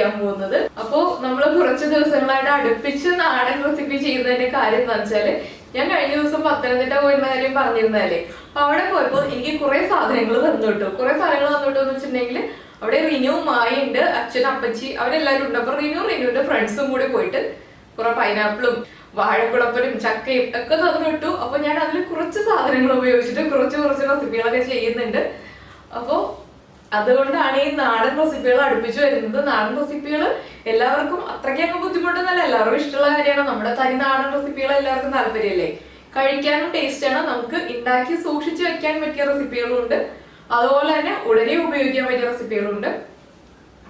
ചെയ്യാൻ പോകുന്നത്. അപ്പോ നമ്മൾ കുറച്ച് ദിവസങ്ങളായിട്ട് അടുപ്പിച്ച് നാടൻ റെസിപ്പി ചെയ്യുന്നതിന്റെ കാര്യം എന്ന് വെച്ചാൽ ഞാൻ കഴിഞ്ഞ ദിവസം പത്തനംതിട്ട പോയിരുന്ന കാര്യം പറഞ്ഞിരുന്നല്ലേ അപ്പൊ അവിടെ പോയപ്പോൾ എനിക്ക് കുറെ സാധനങ്ങൾ തന്നു കിട്ടു കുറെ സാധനങ്ങൾ തന്നു കിട്ടും എന്ന് വെച്ചിട്ടുണ്ടെങ്കിൽ അവിടെ റിനു മായുണ്ട് അച്ഛൻ അപ്പച്ചി അവരെല്ലാരും ഉണ്ട്. അപ്പൊ റിനു റിനുവിന്റെ ഫ്രണ്ട്സും കൂടി പോയിട്ട് കുറെ പൈനാപ്പിളും വാഴക്കുളപ്പനും ചക്കയും ഒക്കെ തന്നു കിട്ടു അപ്പൊ ഞാൻ അതിൽ കുറച്ച് സാധനങ്ങൾ ഉപയോഗിച്ചിട്ട് കുറച്ച് കുറച്ച് റെസിപ്പികളൊക്കെ ചെയ്യുന്നുണ്ട്. അപ്പോ അതുകൊണ്ടാണ് ഈ നാടൻ റെസിപ്പികൾ അടുപ്പിച്ചു വരുന്നത്. നാടൻ റെസിപ്പികൾ എല്ലാവർക്കും അത്രയ്ക്കങ്ങ് ബുദ്ധിമുട്ടൊന്നുമല്ല. എല്ലാവർക്കും ഇഷ്ടമുള്ള കാര്യമാണ്. നമ്മുടെ തനി നാടൻ റെസിപ്പികൾ എല്ലാവർക്കും താല്പര്യമല്ലേ? കഴിക്കാനും ടേസ്റ്റാണ് നമുക്ക് ഉണ്ടാക്കി സൂക്ഷിച്ചു വെക്കാൻ പറ്റിയ റെസിപ്പികളും ഉണ്ട് അതുപോലെ തന്നെ ഉടനെ ഉപയോഗിക്കാൻ പറ്റിയ റെസിപ്പികളും ഉണ്ട്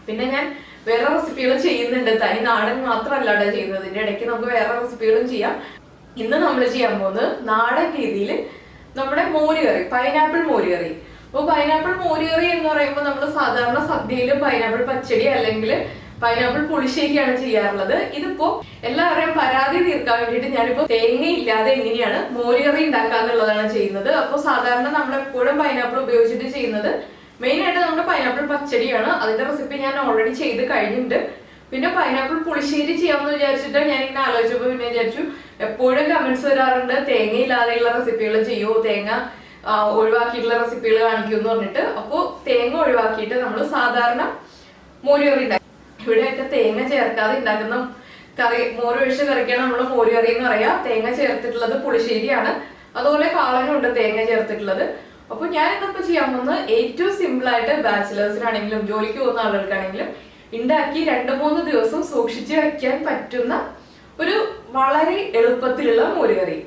പിന്നെ ഞാൻ വേറെ റെസിപ്പികൾ ചെയ്യുന്നുണ്ട്. തനി നാടൻ മാത്രമല്ല കേട്ടോ ചെയ്യുന്നത്. ഇതിന്റെ ഇടയ്ക്ക് നമുക്ക് വേറെ റെസിപ്പികളും ചെയ്യാം. ഇന്ന് നമ്മൾ ചെയ്യാൻ പോകുന്നത് നാടൻ രീതിയിൽ നമ്മുടെ മോരുകറി പൈനാപ്പിൾ മോരുകറി. അപ്പോൾ പൈനാപ്പിൾ മോരുകറി എന്ന് പറയുമ്പോൾ നമ്മൾ സാധാരണ സദ്യയിൽ പൈനാപ്പിൾ പച്ചടി അല്ലെങ്കിൽ പൈനാപ്പിൾ പുളിശ്ശേരിയാണ് ചെയ്യാറുള്ളത്. ഇതിപ്പോ എല്ലാവരെയും പരാതി തീർക്കാൻ വേണ്ടിയിട്ട് ഞാനിപ്പോ തേങ്ങ ഇല്ലാതെ എങ്ങനെയാണ് മോരുകറി ഉണ്ടാക്കാന്നുള്ളതാണ് ചെയ്യുന്നത്. അപ്പോൾ സാധാരണ നമ്മൾ എപ്പോഴും പൈനാപ്പിൾ ഉപയോഗിച്ചിട്ട് ചെയ്യുന്നത് മെയിൻ ആയിട്ട് നമ്മുടെ പൈനാപ്പിൾ പച്ചടിയാണ്. അതിന്റെ റെസിപ്പി ഞാൻ ഓൾറെഡി ചെയ്ത് കഴിഞ്ഞിട്ടുണ്ട്. പിന്നെ പൈനാപ്പിൾ പുളിശ്ശേരി ചെയ്യാമെന്ന് വിചാരിച്ചിട്ട് ഞാൻ ഇങ്ങനെ ആലോചിച്ചപ്പോൾ പിന്നെ വിചാരിച്ചു എപ്പോഴും കമന്റ്സ് വരാറുണ്ട് തേങ്ങ ഇല്ലാതെയുള്ള റെസിപ്പികൾ ചെയ്യൂ? തേങ്ങ ഒഴിവാക്കിയിട്ടുള്ള റെസിപ്പികൾ കാണിക്കൂ എന്ന് പറഞ്ഞിട്ട്. അപ്പോൾ തേങ്ങ ഒഴിവാക്കിയിട്ട് നമ്മൾ സാധാരണ മോരുകറി ഉണ്ടാക്കി. ഇവിടെയൊക്കെ തേങ്ങ ചേർക്കാതെ ഉണ്ടാക്കുന്ന കറി മോരൊഴിച്ച കറിക്കാണ് നമ്മൾ മോരുകറി എന്ന് പറയാ. തേങ്ങ ചേർത്തിട്ടുള്ളത് പുളിശ്ശേരിയാണ്. അതുപോലെ കാളനും ഉണ്ട് തേങ്ങ ചേർത്തിട്ടുള്ളത്. അപ്പൊ ഞാൻ ഇന്നിപ്പോ ചെയ്യാൻ പോകുന്നത് ഏറ്റവും സിമ്പിൾ ആയിട്ട് ബാച്ചിലേഴ്സിനാണെങ്കിലും ജോലിക്ക് പോകുന്ന ആളുകൾക്കാണെങ്കിലും ഉണ്ടാക്കി രണ്ട് മൂന്ന് ദിവസം സൂക്ഷിച്ച് വയ്ക്കാൻ പറ്റുന്ന ഒരു വളരെ എളുപ്പത്തിലുള്ള മോരുകറി.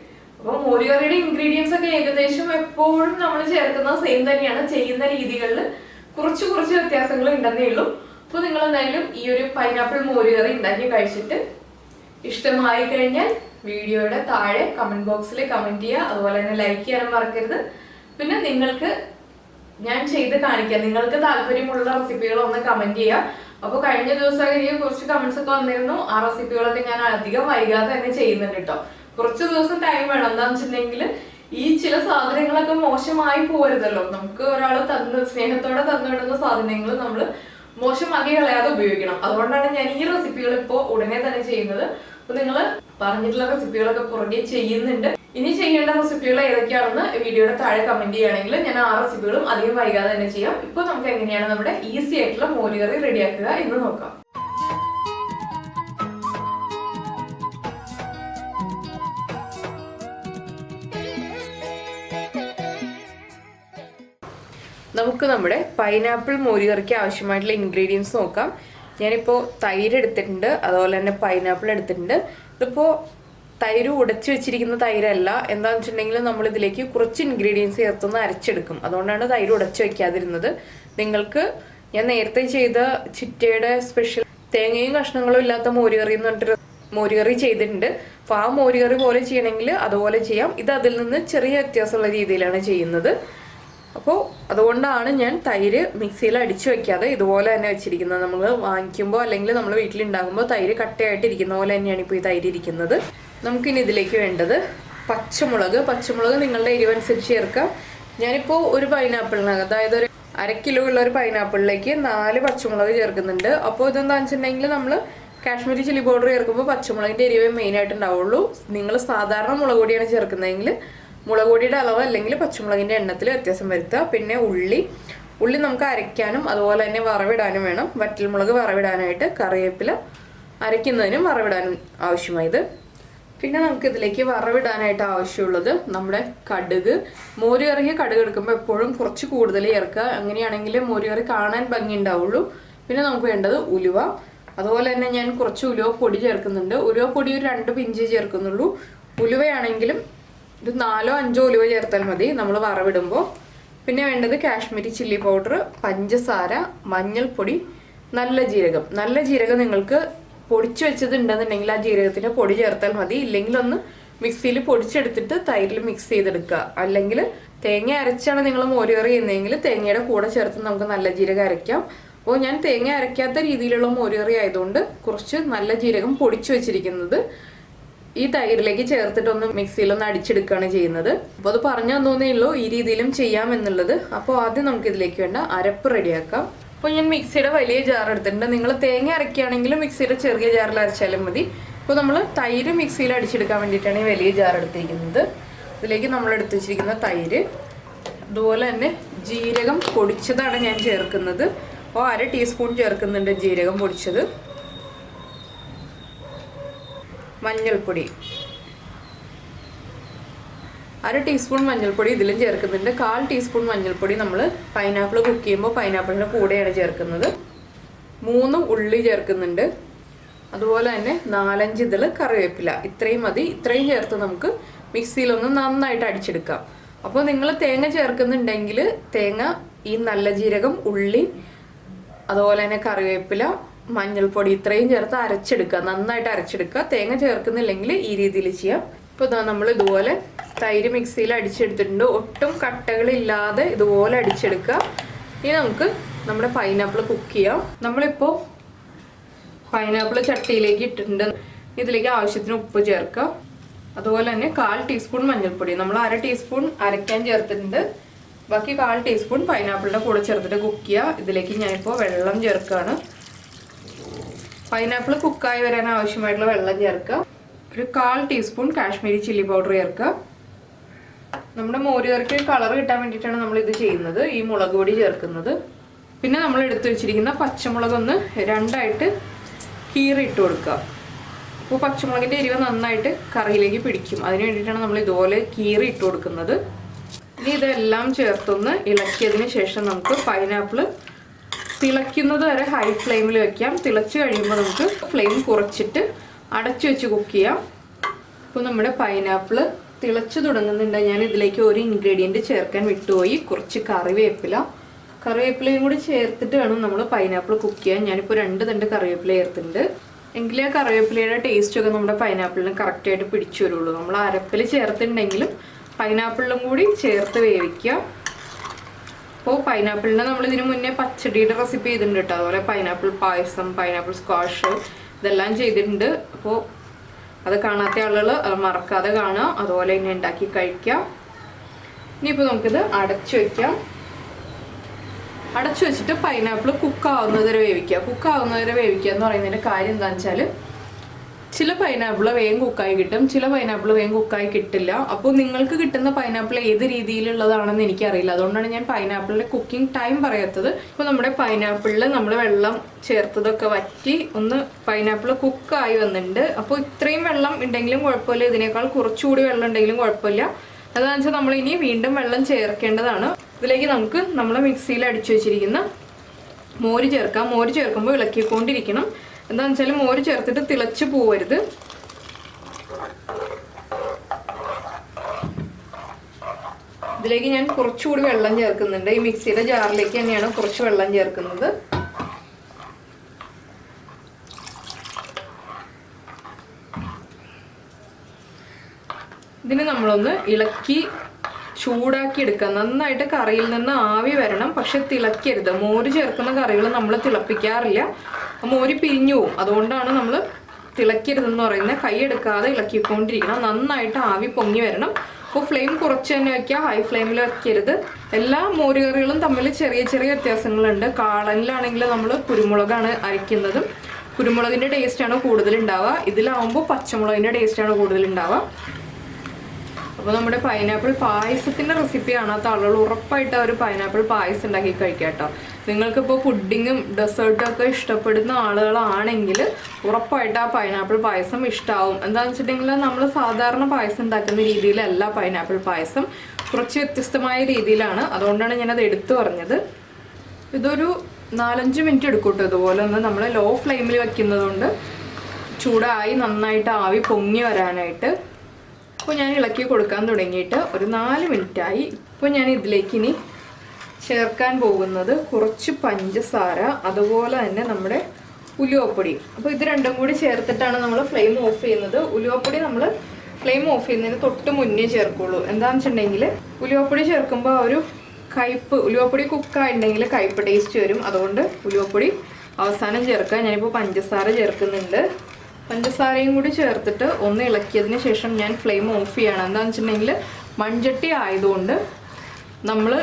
അപ്പൊ മോരുകറിയുടെ ഇൻഗ്രീഡിയൻസ് ഒക്കെ ഏകദേശം എപ്പോഴും നമ്മൾ ചേർക്കുന്ന സെയിം തന്നെയാണ് ചെയ്യുന്ന രീതികളിൽ കുറച്ച് കുറച്ച് വ്യത്യാസങ്ങൾ ഉണ്ടെന്നേ ഉള്ളൂ. അപ്പൊ നിങ്ങൾ എന്തായാലും ഈ ഒരു പൈനാപ്പിൾ മോരുകറി ഉണ്ടാക്കി കഴിച്ചിട്ട് ഇഷ്ടമായി കഴിഞ്ഞാൽ വീഡിയോയുടെ താഴെ കമന്റ് ബോക്സിൽ കമന്റ് ചെയ്യുക. അതുപോലെ തന്നെ ലൈക്ക് ചെയ്യാനും മറക്കരുത്. പിന്നെ നിങ്ങൾക്ക് ഞാൻ ചെയ്ത് കാണിക്കാം. നിങ്ങൾക്ക് താല്പര്യമുള്ള റെസിപ്പികൾ ഒന്ന് കമന്റ് ചെയ്യുക. അപ്പോൾ കഴിഞ്ഞ ദിവസം എനിക്ക് കുറച്ച് കമന്റ്സ് ഒക്കെ വന്നിരുന്നു. ആ റെസിപ്പികളൊക്കെ ഞാൻ അധികം വൈകാതെ തന്നെ ചെയ്യുന്നുണ്ട് കേട്ടോ കുറച്ച് ദിവസം ടൈം വേണം. എന്താണെന്ന് വെച്ചിട്ടുണ്ടെങ്കിൽ ഈ ചില സാധനങ്ങളൊക്കെ മോശമായി പോരുതല്ലോ. നമുക്ക് ഒരാൾ തന്ന് സ്നേഹത്തോടെ തന്നിടുന്ന സാധനങ്ങൾ നമ്മൾ മോശമാക്കി കളയാതെ ഉപയോഗിക്കണം. അതുകൊണ്ടാണ് ഞാൻ ഈ റെസിപ്പികൾ ഇപ്പോൾ ഉടനെ തന്നെ ചെയ്യുന്നത്. അപ്പൊ നിങ്ങൾ പറഞ്ഞിട്ടുള്ള റെസിപ്പികളൊക്കെ പുറകെ ചെയ്യുന്നുണ്ട്. ഇനി ചെയ്യേണ്ട റെസിപ്പികൾ ഏതൊക്കെയാണെന്ന് വീഡിയോയുടെ താഴെ കമന്റ് ചെയ്യുകയാണെങ്കിൽ ഞാൻ ആ റെസിപ്പികളും അധികം വൈകാതെ തന്നെ ചെയ്യാം. ഇപ്പൊ നമുക്ക് എങ്ങനെയാണ് നമ്മുടെ ഈസി ആയിട്ടുള്ള മോരുകറി റെഡിയാക്കുക എന്ന് നോക്കാം. നമുക്ക് നമ്മുടെ പൈനാപ്പിൾ മോരുകറിക്ക് ആവശ്യമായിട്ടുള്ള ഇൻഗ്രീഡിയൻസ് നോക്കാം. ഞാനിപ്പോൾ തൈര് എടുത്തിട്ടുണ്ട് അതുപോലെ തന്നെ പൈനാപ്പിൾ എടുത്തിട്ടുണ്ട്. ഇതിപ്പോൾ തൈര് ഉടച്ചു വെച്ചിരിക്കുന്ന തൈരല്ല. എന്താണെന്ന് വെച്ചിട്ടുണ്ടെങ്കിൽ നമ്മൾ ഇതിലേക്ക് കുറച്ച് ഇൻഗ്രീഡിയൻസ് ചേർത്തൊന്ന് അരച്ചെടുക്കും. അതുകൊണ്ടാണ് തൈര് ഉടച്ചു വയ്ക്കാതിരുന്നത് നിങ്ങൾക്ക് ഞാൻ നേരത്തെ ചെയ്ത ചിറ്റയുടെ സ്പെഷ്യൽ തേങ്ങയും കഷ്ണങ്ങളും ഇല്ലാത്ത മോരുകറി എന്ന് പറഞ്ഞിട്ട് മോരുകറി ചെയ്തിട്ടുണ്ട്. അപ്പോൾ ആ മോരുകറി പോലെ ചെയ്യണമെങ്കിൽ അതുപോലെ ചെയ്യാം. ഇത് അതിൽ നിന്ന് ചെറിയ വ്യത്യാസമുള്ള രീതിയിലാണ് ചെയ്യുന്നത്. അപ്പോൾ അതുകൊണ്ടാണ് ഞാൻ തൈര് മിക്സിയിൽ അടിച്ചു വെക്കാതെ ഇതുപോലെ തന്നെ വെച്ചിരിക്കുന്നത്. നമ്മൾ വാങ്ങിക്കുമ്പോൾ അല്ലെങ്കിൽ നമ്മൾ വീട്ടിലുണ്ടാകുമ്പോൾ തൈര് കട്ടയായിട്ടിരിക്കുന്ന പോലെ തന്നെയാണ് ഇപ്പോൾ ഈ തൈര് ഇരിക്കുന്നത്. നമുക്കിനി ഇതിലേക്ക് വേണ്ടത് പച്ചമുളക്. പച്ചമുളക് നിങ്ങളുടെ എരിവനുസരിച്ച് ചേർക്കാം. ഞാനിപ്പോൾ ഒരു പൈനാപ്പിളിന് അതായത് ഒരു അര കിലോ ഉള്ള ഒരു പൈനാപ്പിളിലേക്ക് നാല് പച്ചമുളക് ചേർക്കുന്നുണ്ട്. അപ്പോൾ ഇതെന്താണെന്ന് വെച്ചിട്ടുണ്ടെങ്കിൽ നമ്മൾ കാശ്മീരി ചില്ലി പൗഡർ ചേർക്കുമ്പോൾ പച്ചമുളകിന്റെ എരിവേ മെയിനായിട്ട് ഉണ്ടാവുള്ളൂ നിങ്ങൾ സാധാരണ മുളക് പൊടിയാണ് ചേർക്കുന്നതെങ്കിൽ മുളക് പൊടിയുടെ അളവ് അല്ലെങ്കിൽ പച്ചമുളകിന്റെ എണ്ണത്തിൽ വ്യത്യാസം വരുത്തുക. പിന്നെ ഉള്ളി. ഉള്ളി നമുക്ക് അരയ്ക്കാനും അതുപോലെ തന്നെ വറവിടാനും വേണം. വറ്റൽമുളക് വറവിടാനായിട്ട് കറിവേപ്പില അരയ്ക്കുന്നതിനും വറവിടാനും ആവശ്യമായത് പിന്നെ നമുക്ക് ഇതിലേക്ക് വറവിടാനായിട്ട് ആവശ്യമുള്ളത് നമ്മുടെ കടുക്. മോര് കറിക്ക് കടുക് എടുക്കുമ്പോൾ എപ്പോഴും കുറച്ച് കൂടുതൽ ചേർക്കുക. അങ്ങനെയാണെങ്കിൽ മോര് കറി കാണാൻ ഭംഗി ഉണ്ടാവുള്ളൂ പിന്നെ നമുക്ക് വേണ്ടത് ഉലുവ. അതുപോലെ തന്നെ ഞാൻ കുറച്ച് ഉലുവ പൊടി ചേർക്കുന്നുണ്ട്. ഉലുവ പൊടി ഒരു രണ്ട് പിഞ്ച് ചേർക്കുന്നുള്ളൂ. ഉലുവയാണെങ്കിലും ഒരു നാലോ അഞ്ചോ ഉലുവ ചേർത്താൽ മതി. നമ്മൾ വറവിടുമ്പോൾ പിന്നെ വേണ്ടത് കാശ്മീരി ചില്ലി പൗഡർ പഞ്ചസാര മഞ്ഞൾപ്പൊടി നല്ല ജീരകം. നല്ല ജീരകം നിങ്ങൾക്ക് പൊടിച്ചു വെച്ചത് ഉണ്ടെന്നുണ്ടെങ്കിൽ ആ ജീരകത്തിന്റെ പൊടി ചേർത്താൽ മതി. ഇല്ലെങ്കിൽ ഒന്ന് മിക്സിയിൽ പൊടിച്ചെടുത്തിട്ട് തൈരിൽ മിക്സ് ചെയ്തെടുക്കുക. അല്ലെങ്കിൽ തേങ്ങ അരച്ചാണ് നിങ്ങൾ മോരുകറി ചെയ്യുന്നതെങ്കിൽ തേങ്ങയുടെ കൂടെ ചേർത്ത് നമുക്ക് നല്ല ജീരകം അരയ്ക്കാം. അപ്പോൾ ഞാൻ തേങ്ങ അരയ്ക്കാത്ത രീതിയിലുള്ള മോരുകറി ആയതുകൊണ്ട് കുറച്ച് നല്ല ജീരകം പൊടിച്ചു വെച്ചിരിക്കുന്നത് ഈ തൈരിലേക്ക് ചേർത്തിട്ടൊന്ന് മിക്സിയിലൊന്ന് അടിച്ചെടുക്കുകയാണ് ചെയ്യുന്നത്. അപ്പോൾ അത് പറഞ്ഞു തന്നോന്നേ ഈ രീതിയിലും ചെയ്യാം എന്നുള്ളത്. അപ്പോൾ ആദ്യം നമുക്ക് ഇതിലേക്ക് വേണ്ട അരപ്പ് റെഡിയാക്കാം. അപ്പോൾ ഞാൻ മിക്സിയുടെ വലിയ ജാർ എടുത്തിട്ടുണ്ട്. നിങ്ങൾ തേങ്ങ അരക്കുകയാണെങ്കിലും മിക്സിയുടെ ചെറിയ ജാറിൽ അരച്ചാലും മതി. ഇപ്പോൾ നമ്മൾ തൈര് മിക്സിയിൽ അടിച്ചെടുക്കാൻ വേണ്ടിയിട്ടാണ് ഈ വലിയ ജാർ എടുത്തിരിക്കുന്നത്. ഇതിലേക്ക് നമ്മൾ എടുത്തു വെച്ചിരിക്കുന്ന തൈര് അതുപോലെ തന്നെ ജീരകം പൊടിച്ചതാണ് ഞാൻ ചേർക്കുന്നത്. അപ്പോൾ അര ടീസ്പൂൺ ചേർക്കുന്നുണ്ട് ജീരകം പൊടിച്ചത്. മഞ്ഞൾപ്പൊടി. അര ടീസ്പൂൺ മഞ്ഞൾപ്പൊടി ഇതിലും ചേർക്കുന്നുണ്ട്. കാൽ ടീസ്പൂൺ മഞ്ഞൾപ്പൊടി നമ്മൾ പൈനാപ്പിൾ കുക്ക് ചെയ്യുമ്പോൾ പൈനാപ്പിളിന്റെ കൂടെയാണ് ചേർക്കുന്നത്. മൂന്ന് ഉള്ളി ചേർക്കുന്നുണ്ട്. അതുപോലെ തന്നെ നാലഞ്ച് ഇതിൽ കറിവേപ്പില. ഇത്രയും മതി. ഇത്രയും ചേർത്ത് നമുക്ക് മിക്സിയിലൊന്ന് നന്നായിട്ട് അടിച്ചെടുക്കാം. അപ്പോൾ നിങ്ങൾ തേങ്ങ ചേർക്കുന്നുണ്ടെങ്കിൽ തേങ്ങ ഈ നല്ല ജീരകം ഉള്ളി അതുപോലെ തന്നെ കറിവേപ്പില മഞ്ഞൾപ്പൊടി ഇത്രയും ചേർത്ത് അരച്ചെടുക്കുക. നന്നായിട്ട് അരച്ചെടുക്കുക. തേങ്ങ ചേർക്കുന്നില്ലെങ്കിൽ ഈ രീതിയിൽ ചെയ്യാം. ഇപ്പോൾ ഇതാ നമ്മൾ ഇതുപോലെ തൈര് മിക്സിയിൽ അടിച്ചെടുത്തിട്ടുണ്ട്. ഒട്ടും കട്ടകളില്ലാതെ ഇതുപോലെ അടിച്ചെടുക്കുക. ഇനി നമുക്ക് നമ്മുടെ പൈനാപ്പിൾ കുക്ക് ചെയ്യാം. നമ്മളിപ്പോൾ പൈനാപ്പിൾ ചട്ടിയിലേക്ക് ഇട്ടിട്ടുണ്ട്. ഇതിലേക്ക് ആവശ്യത്തിന് ഉപ്പ് ചേർക്കാം. അതുപോലെ തന്നെ കാൽ ടീസ്പൂൺ മഞ്ഞൾപ്പൊടി. നമ്മൾ അര ടീസ്പൂൺ അരയ്ക്കാൻ ചേർത്തിട്ടുണ്ട്. ബാക്കി കാൽ ടീസ്പൂൺ പൈനാപ്പിളിന്റെ കൂടെ ചേർത്തിട്ട് കുക്ക് ചെയ്യുക. ഇതിലേക്ക് ഞാനിപ്പോൾ വെള്ളം ചേർക്കുകയാണ്. പൈനാപ്പിൾ കുക്കായി വരാൻ ആവശ്യമായിട്ടുള്ള വെള്ളം ചേർക്കുക. ഒരു കാൽ ടീസ്പൂൺ കാശ്മീരി ചില്ലി പൗഡർ ചേർക്കുക. നമ്മുടെ മോര് കറിക്ക് കളർ കിട്ടാൻ വേണ്ടിയിട്ടാണ് നമ്മൾ ഇത് ചെയ്യുന്നത്. ഈ മുളക് പൊടി ചേർക്കുന്നത്. പിന്നെ നമ്മൾ എടുത്തു വെച്ചിരിക്കുന്ന പച്ചമുളക് ഒന്ന് രണ്ടായിട്ട് കീറിയിട്ട് കൊടുക്കുക. അപ്പോൾ പച്ചമുളകിന്റെ എരിവ് നന്നായിട്ട് കറിയിലേക്ക് പിടിക്കും. അതിന് വേണ്ടിയിട്ടാണ് നമ്മൾ ഇതുപോലെ കീറി ഇട്ട് കൊടുക്കുന്നത്. ഇനി ഇതെല്ലാം ചേർത്തൊന്ന് ഇളക്കിയതിന് ശേഷം നമുക്ക് പൈനാപ്പിൾ തിളയ്ക്കുന്നത് വരെ ഹൈ ഫ്ലെയിമിൽ വെക്കാം. തിളച്ച് കഴിയുമ്പോൾ നമുക്ക് ഫ്ലെയിം കുറച്ചിട്ട് അടച്ചു വെച്ച് കുക്ക് ചെയ്യാം. ഇപ്പോൾ നമ്മുടെ പൈനാപ്പിൾ തിളച്ചു തുടങ്ങുന്നുണ്ട്. ഞാൻ ഇതിലേക്ക് ഒരു ഇൻഗ്രീഡിയന്റ് ചേർക്കാൻ വിട്ടുപോയി. കുറച്ച് കറിവേപ്പില. കറിവേപ്പിലയും കൂടി ചേർത്തിട്ട് വേണം നമ്മൾ പൈനാപ്പിൾ കുക്ക് ചെയ്യാൻ. ഞാനിപ്പോൾ രണ്ട് തണ്ട് കറിവേപ്പില ചേർത്തിട്ടുണ്ട്. എങ്കിലേ കറിവേപ്പിലയുടെ ടേസ്റ്റൊക്കെ നമ്മുടെ പൈനാപ്പിളിന് കറക്റ്റായിട്ട് പിടിച്ചു വരുള്ളൂ. നമ്മൾ അരപ്പിൽ ചേർത്തിട്ടുണ്ടെങ്കിലും പൈനാപ്പിളിലും കൂടി ചേർത്ത് വേവിക്കുക അപ്പോൾ പൈനാപ്പിളിനെ നമ്മൾ ഇതിനു മുന്നേ പച്ചടിയുടെ റെസിപ്പി ചെയ്തിട്ടുണ്ട് കേട്ടോ അതുപോലെ പൈനാപ്പിൾ പായസം പൈനാപ്പിൾ സ്ക്വാഷ് ഇതെല്ലാം ചെയ്തിട്ടുണ്ട്. അപ്പോൾ അത് കാണാത്ത ആളുകൾ അത് മറക്കാതെ കാണുക. അതുപോലെ തന്നെ ഉണ്ടാക്കി കഴിക്കാം. ഇനിയിപ്പോൾ നമുക്കിത് അടച്ചു വയ്ക്കാം അടച്ചു വെച്ചിട്ട് പൈനാപ്പിൾ കുക്ക് വരെ വേവിക്കുക. കുക്ക് വരെ വേവിക്കുക എന്ന് പറയുന്നതിന്റെ കാര്യം എന്താണെന്ന് വെച്ചാൽ ചില പൈനാപ്പിൾ വേഗം കുക്കായി കിട്ടും ചില പൈനാപ്പിൾ വേഗം കുക്കായി കിട്ടില്ല. അപ്പോൾ നിങ്ങൾക്ക് കിട്ടുന്ന പൈനാപ്പിൾ ഏത് രീതിയിലുള്ളതാണെന്ന് എനിക്കറിയില്ല. അതുകൊണ്ടാണ് ഞാൻ പൈനാപ്പിളിന്റെ കുക്കിംഗ് ടൈം പറയാത്തത്. ഇപ്പോൾ നമ്മുടെ പൈനാപ്പിളിൽ നമ്മൾ വെള്ളം ചേർത്തതൊക്കെ വറ്റി ഒന്ന് പൈനാപ്പിൾ കുക്കായി വന്നിട്ടുണ്ട്. അപ്പോൾ ഇത്രയും വെള്ളം ഉണ്ടെങ്കിലും കുഴപ്പമില്ല. ഇതിനേക്കാൾ കുറച്ചുകൂടി വെള്ളം ഉണ്ടെങ്കിലും കുഴപ്പമില്ല. അതാണെന്ന് വെച്ചാൽ നമ്മൾ ഇനി വീണ്ടും വെള്ളം ചേർക്കേണ്ടതാണ്. ഇതിലേക്ക് നമുക്ക് നമ്മൾ മിക്സിയിൽ അടിച്ചു വെച്ചിരിക്കുന്ന മോര് ചേർക്കാം. മോര് ചേർക്കുമ്പോൾ ഇളക്കിക്കൊണ്ടിരിക്കണം. എന്താണെന്ന് വെച്ചാൽ മോര് ചേർത്തിട്ട് തിളച്ച് പോവരുത്. ഇതിലേക്ക് ഞാൻ കുറച്ചുകൂടി വെള്ളം ചേർക്കുന്നുണ്ട്. ഈ മിക്സിയുടെ ജാറിലേക്ക് തന്നെയാണ് കുറച്ച് വെള്ളം ചേർക്കുന്നത്. ഇതിന് നമ്മളൊന്ന് ഇളക്കി ചൂടാക്കി എടുക്കുക. നന്നായിട്ട് കറിയിൽ നിന്ന് ആവി വരണം. പക്ഷെ തിളക്കരുത്. മോര് ചേർക്കുന്ന കറികൾ നമ്മൾ തിളപ്പിക്കാറില്ല. മോര് പിരിഞ്ഞു അതുകൊണ്ടാണ് നമ്മൾ തിളക്കരുതെന്ന് പറയുന്നത്. കൈ എടുക്കാതെ ഇളക്കിക്കൊണ്ടിരിക്കണം. നന്നായിട്ട് ആവി പൊങ്ങി വരണം. അപ്പോൾ ഫ്ലെയിം കുറച്ച് തന്നെ വയ്ക്കുക ഹൈ ഫ്ലെയിമിൽ വയ്ക്കരുത് എല്ലാ മോരുകറികളും തമ്മിൽ ചെറിയ ചെറിയ വ്യത്യാസങ്ങളുണ്ട്. കാളനിലാണെങ്കിൽ നമ്മൾ കുരുമുളകാണ് അരയ്ക്കുന്നത്. കുരുമുളകിന്റെ ടേസ്റ്റാണ് കൂടുതലുണ്ടാവുക. ഇതിലാവുമ്പോൾ പച്ചമുളകിന്റെ ടേസ്റ്റാണ് കൂടുതൽ ഉണ്ടാവുക അപ്പോൾ നമ്മുടെ പൈനാപ്പിൾ പായസത്തിന്റെ റെസിപ്പിയാണ് കാണാത്ത ആളുകൾ ഉറപ്പായിട്ട് അവർ പൈനാപ്പിൾ പായസം ഉണ്ടാക്കി കഴിക്കാം കേട്ടോ. നിങ്ങൾക്കിപ്പോൾ പുഡിങ്ങും ഡെസേർട്ടും ഒക്കെ ഇഷ്ടപ്പെടുന്ന ആളുകളാണെങ്കിൽ ഉറപ്പായിട്ട് ആ പൈനാപ്പിൾ പായസം ഇഷ്ടമാവും എന്താണെന്ന് വെച്ചിട്ടുണ്ടെങ്കിൽ നമ്മൾ സാധാരണ പായസം ഉണ്ടാക്കുന്ന രീതിയിലല്ല പൈനാപ്പിൾ പായസം. കുറച്ച് വ്യത്യസ്തമായ രീതിയിലാണ്. അതുകൊണ്ടാണ് ഞാനത് എടുത്തു പറഞ്ഞത്. ഇതൊരു നാലഞ്ച് മിനിറ്റ് എടുക്കൂട്ടോ ഇതുപോലെ ഒന്ന്. നമ്മൾ ലോ ഫ്ലെയിമിൽ വെക്കുന്നതുകൊണ്ട് ചൂടായി നന്നായിട്ട് ആവി പൊങ്ങി വരാനായിട്ട്. അപ്പോൾ ഞാൻ ഇളക്കി കൊടുക്കാൻ തുടങ്ങിയിട്ട് ഒരു നാല് മിനിറ്റായി ഇപ്പോൾ ഞാൻ ഇതിലേക്ക് ഇനി ചേർക്കാൻ പോകുന്നത് കുറച്ച് പഞ്ചസാര അതുപോലെ തന്നെ നമ്മുടെ ഉലുവപ്പൊടി. അപ്പോൾ ഇത് രണ്ടും കൂടി ചേർത്തിട്ടാണ് നമ്മൾ ഫ്ലെയിം ഓഫ് ചെയ്യുന്നത്. ഉലുവപ്പൊടി നമ്മൾ ഫ്ലെയിം ഓഫ് ചെയ്യുന്നതിന് തൊട്ട് മുന്നേ ചേർക്കുള്ളൂ. എന്താണെന്ന് വെച്ചിട്ടുണ്ടെങ്കിൽ ഉലുവപ്പൊടി ചേർക്കുമ്പോൾ ഒരു കയ്പ്പ് ഉലുവപ്പൊടി കുക്കായിട്ടുണ്ടെങ്കിൽ കയ്പ്പ് ടേസ്റ്റ് വരും. അതുകൊണ്ട് ഉലുവപ്പൊടി അവസാനം ചേർക്കുക. ഞാനിപ്പോൾ പഞ്ചസാര ചേർക്കുന്നുണ്ട്. പഞ്ചസാരയും കൂടി ചേർത്തിട്ട് ഒന്ന് ഇളക്കിയതിന് ശേഷം ഞാൻ ഫ്ലെയിം ഓഫ് ചെയ്യണം. എന്താണെന്ന് വെച്ചിട്ടുണ്ടെങ്കിൽ മൺചട്ടി ആയതുകൊണ്ട് നമ്മൾ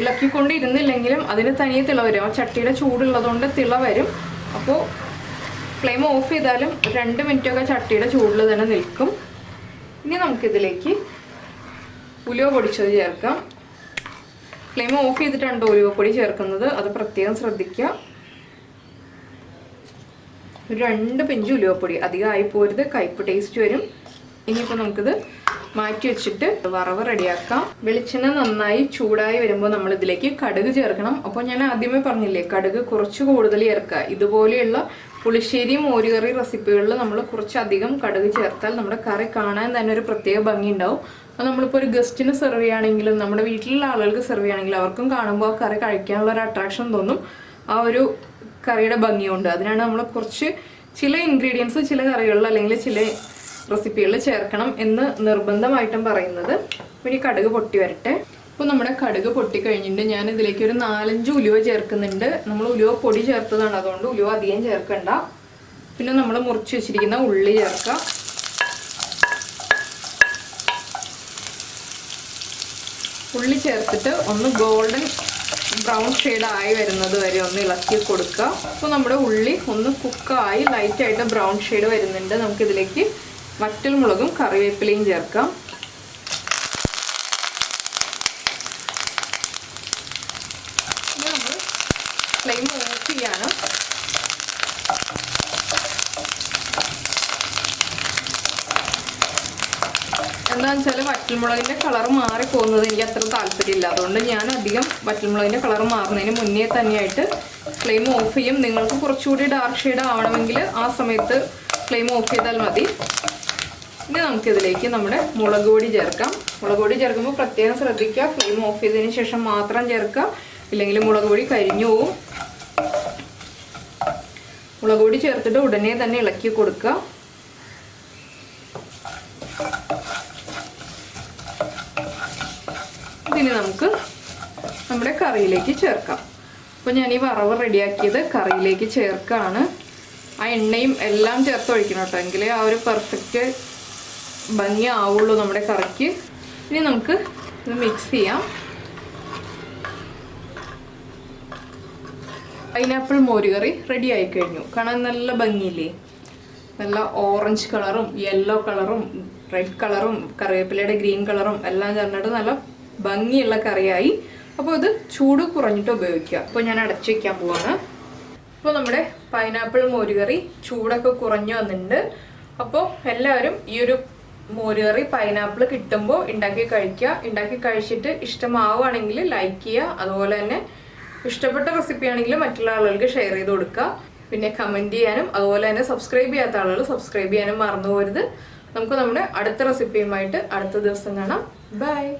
ഇളക്കിക്കൊണ്ടിരുന്നില്ലെങ്കിലും അതിന് തനിയെ തിള വരും. ആ ചട്ടിയുടെ ചൂടുള്ളതുകൊണ്ട് തിള വരും. അപ്പോൾ ഫ്ലെയിം ഓഫ് ചെയ്താലും രണ്ട് മിനിറ്റൊക്കെ ചട്ടിയുടെ ചൂടിൽ തന്നെ നിൽക്കും. ഇനി നമുക്കിതിലേക്ക് ഉലുവ പൊടിച്ചത് ചേർക്കാം. ഫ്ലെയിം ഓഫ് ചെയ്തിട്ടാണ് ഉലുവപ്പൊടി ചേർക്കുന്നത്. അത് പ്രത്യേകം ശ്രദ്ധിക്കുക. ഒരു രണ്ട് പിഞ്ച് ഉലുവപ്പൊടി. അധികം ആയി പോരുത്. കയ്പ് ടേസ്റ്റ് വരും. ഇനിയിപ്പോൾ നമുക്കിത് മാറ്റി വെച്ചിട്ട് വറവ് റെഡിയാക്കാം. വെളിച്ചെണ്ണ നന്നായി ചൂടായി വരുമ്പോൾ നമ്മൾ ഇതിലേക്ക് കടുക് ചേർക്കണം. അപ്പോൾ ഞാൻ ആദ്യമേ പറഞ്ഞില്ലേ കടുക് കുറച്ച് കൂടുതൽ ചേർക്കുക. ഇതുപോലെയുള്ള പുളിശ്ശേരി മോരുകറി റെസിപ്പികളിൽ നമ്മൾ കുറച്ചധികം കടുക് ചേർത്താൽ നമ്മുടെ കറി കാണാൻ തന്നെ ഒരു പ്രത്യേക ഭംഗി ഉണ്ടാവും അപ്പോൾ നമ്മളിപ്പോൾ ഒരു ഗസ്റ്റിന് സെർവ് ചെയ്യുകയാണെങ്കിലും നമ്മുടെ വീട്ടിലുള്ള ആളുകൾക്ക് സെർവ് ചെയ്യുകയാണെങ്കിലും അവർക്കും കാണുമ്പോൾ ആ കറി കഴിക്കാനുള്ള ഒരു അട്രാക്ഷൻ തോന്നും. ആ ഒരു കറിയുടെ ഭംഗിയുണ്ട്. അതിനാണ് നമ്മൾ കുറച്ച് ചില ഇൻഗ്രീഡിയൻസ് ചില കറികളിൽ അല്ലെങ്കിൽ ചില റെസിപ്പികളിൽ ചേർക്കണം എന്ന് നിർബന്ധമായിട്ടും പറയുന്നത്. ഇനി കടുക് പൊട്ടി വരട്ടെ. ഇപ്പോൾ നമ്മുടെ കടുക് പൊട്ടി കഴിഞ്ഞിട്ട് ഞാൻ ഇതിലേക്ക് ഒരു നാലഞ്ച് ഉലുവ ചേർക്കുന്നുണ്ട്. നമ്മൾ ഉലുവ പൊടി ചേർത്തതാണ്. അതുകൊണ്ട് ഉലുവ അധികം ചേർക്കണ്ട. പിന്നെ നമ്മൾ മുറിച്ച് വെച്ചിരിക്കുന്ന ഉള്ളി ചേർക്കാം. ഉള്ളി ചേർത്തിട്ട് ഒന്ന് ഗോൾഡൻ ബ്രൗൺ ആയി വരുന്നത് വരെ ഒന്ന് ഇളക്കി കൊടുക്കുക. അപ്പോൾ നമ്മുടെ ഉള്ളി ഒന്ന് കുക്കായി ലൈറ്റായിട്ട് ബ്രൗൺ ഷെയ്ഡ് വരുന്നുണ്ട്. നമുക്കിതിലേക്ക് വറ്റൽ മുളകും കറിവേപ്പിലയും ചേർക്കാം. ഫ്ലെയിം ഓഫ് ചെയ്യാണ്. എന്താണെന്ന് വെച്ചാൽ വറ്റൽമുളകിന്റെ കളർ മാറി പോകുന്നത് എനിക്ക് അത്ര താല്പര്യമില്ല. അതുകൊണ്ട് ഞാൻ അധികം വറ്റൽമുളകിന്റെ കളർ മാറുന്നതിന് മുന്നേ തന്നെയായിട്ട് ഫ്ലെയിം ഓഫ് ചെയ്യും. നിങ്ങൾക്ക് കുറച്ചുകൂടി ഡാർക്ക് ഷെയ്ഡ് ആവണമെങ്കിൽ ആ സമയത്ത് ഫ്ലെയിം ഓഫ് ചെയ്താൽ മതി. ഇനി നമുക്കിതിലേക്ക് നമ്മുടെ മുളക് പൊടി ചേർക്കാം. മുളക് പൊടി ചേർക്കുമ്പോൾ പ്രത്യേകം ശ്രദ്ധിക്കുക. ഫ്ലെയിം ഓഫ് ചെയ്തതിന് ശേഷം മാത്രം ചേർക്കുക. ഇല്ലെങ്കിൽ മുളക് പൊടി കരിഞ്ഞു പോവും. മുളക് പൊടി ചേർത്തിട്ട് ഉടനെ തന്നെ ഇളക്കി കൊടുക്കുക. നമുക്ക് നമ്മുടെ കറിയിലേക്ക് ചേർക്കാം. അപ്പോൾ ഞാൻ ഈ വറവ് റെഡിയാക്കിയത് കറിയിലേക്ക് ചേർക്കുകയാണ് ആ എണ്ണയും എല്ലാം ചേർത്ത് ഒഴിക്കണം കേട്ടോ. എങ്കിലേ ആ ഒരു പെർഫെക്റ്റ് ഭംഗി ആവുള്ളൂ നമ്മുടെ കറിക്ക്. ഇനി നമുക്ക് ഇത് മിക്സ് ചെയ്യാം. പൈനാപ്പിൾ മോരുകറി റെഡി ആയി കഴിഞ്ഞു. കാണാൻ നല്ല ഭംഗിയില്ലേ? നല്ല ഓറഞ്ച് കളറും യെല്ലോ കളറും റെഡ് കളറും കറിവേപ്പിലയുടെ ഗ്രീൻ കളറും എല്ലാം ചേർന്നിട്ട് നല്ല ഭംഗിയുള്ള കറിയായി. അപ്പോൾ ഇത് ചൂട് കുറഞ്ഞിട്ട് ഉപയോഗിക്കുക. അപ്പോൾ ഞാൻ അടച്ചു വയ്ക്കാൻ പോവാണ്. അപ്പോൾ നമ്മുടെ പൈനാപ്പിൾ മോരുകറി ചൂടൊക്കെ കുറഞ്ഞു വന്നിട്ടുണ്ട്. അപ്പോൾ എല്ലാവരും ഈ ഒരു മോരുകറി പൈനാപ്പിൾ കിട്ടുമ്പോൾ ഉണ്ടാക്കി കഴിക്കുക. ഉണ്ടാക്കി കഴിച്ചിട്ട് ഇഷ്ടമാവുകയാണെങ്കിൽ ലൈക്ക് ചെയ്യുക. അതുപോലെ തന്നെ ഇഷ്ടപ്പെട്ട റെസിപ്പി ആണെങ്കിൽ മറ്റുള്ള ആളുകൾക്ക് ഷെയർ ചെയ്ത് കൊടുക്കുക. പിന്നെ കമന്റ് ചെയ്യാനും അതുപോലെ തന്നെ സബ്സ്ക്രൈബ് ചെയ്യാത്ത ആളുകൾ സബ്സ്ക്രൈബ് ചെയ്യാനും മറന്നു പോരുത്. നമുക്ക് നമ്മുടെ അടുത്ത റെസിപ്പിയുമായിട്ട് അടുത്ത ദിവസം കാണാം. ബൈ